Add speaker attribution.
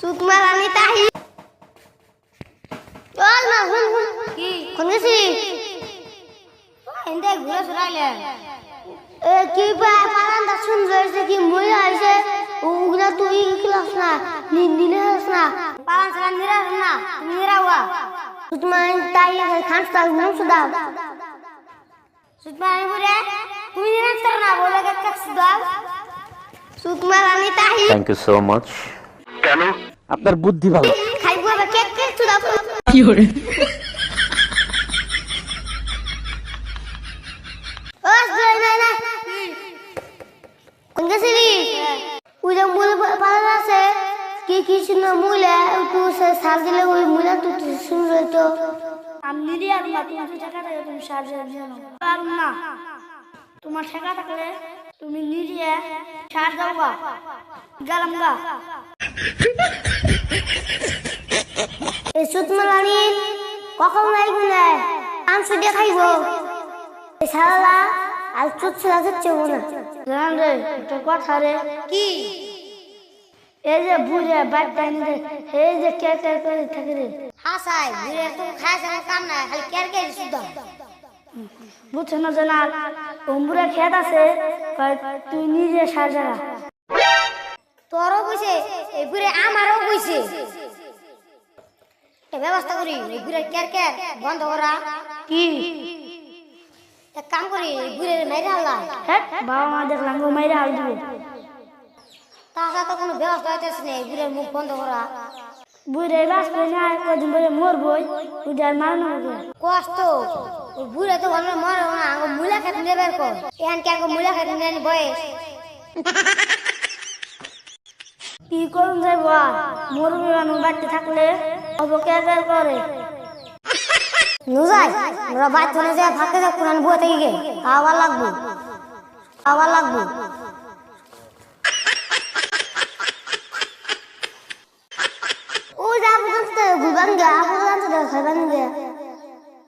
Speaker 1: সুতমার আমি তাহি চল না হুন হুন
Speaker 2: কি
Speaker 1: কোন গেছি
Speaker 2: এনতে ঘুরে সরাইলে
Speaker 1: এ কি বা পালান দা শুন রয়েছে কি মই আইছে উগনা তুই ক্লাস না নিন দিনে হাস না
Speaker 2: পালান সালান নিরা না তুমি নিরা হুয়া
Speaker 1: সুতমার তাই খান তা হুন সুদা
Speaker 2: সুতমা আমি বুড়ে তুমি নিরা তর না বলে কে কাক সুদা
Speaker 1: সুতমার আমি তাহি
Speaker 3: থ্যাংক ইউ সো মাচ
Speaker 4: আপনার বুদ্ধি ভালো।
Speaker 1: না কোন মুল কি কি সার দিলে ওই মুলা রইতো
Speaker 2: আমি নিরি আর না তুমি টাকা থাকে তুমি সাহায্য জানো। আর না তোমার টাকা থাকলে তুমি নিরিয়ে সার দাও গা। গেলাম গা।
Speaker 1: এই কখন লাগবে না? আম সুদে খাইব। এই সারালা আর না।
Speaker 2: জান রে একটা কথা রে। কি? এই যে এই যে কে কে করে থাকে রে।
Speaker 1: হাসাই কাম খালি কে শুদ্ধ
Speaker 2: বুঝছ না অম্বুরা খেত আছে তুই নিজে সার
Speaker 1: বুড়ে আমারও কইছে। ব্যবস্থা করি এই বুড়ে কের কে বন্ধ করা।
Speaker 2: কি?
Speaker 1: এক কাম করি বুড়ে মেরে হাল্লা
Speaker 2: হ্যাঁ বাবা মা দেখলাম গো মাইরা হাল দিব।
Speaker 1: তাছাড়া তো কোনো ব্যবস্থা হইতেছে না এই মুখ বন্ধ করা।
Speaker 2: বুড়ে বাস করে না কদিন বলে মরবই উজার মারনো হবে
Speaker 1: কষ্ট। বুড়ে তো ভালো মরে না মুলা খেতে নেবে এখান কে আঙ্গ মুলা খেতে নেন বয়স?
Speaker 2: কি করুন যাইব মরবি মানুষ বাড়তে থাকলে অবকে করে?
Speaker 1: নুজাই আমরা বাইর চলে যায় ফাঁকে যায় কোরআন বই থেকে গে খাওয়া লাগবো। খাওয়া লাগবো। ও যা পর্যন্ত ঘুরবান গে জানতে খাইবান গে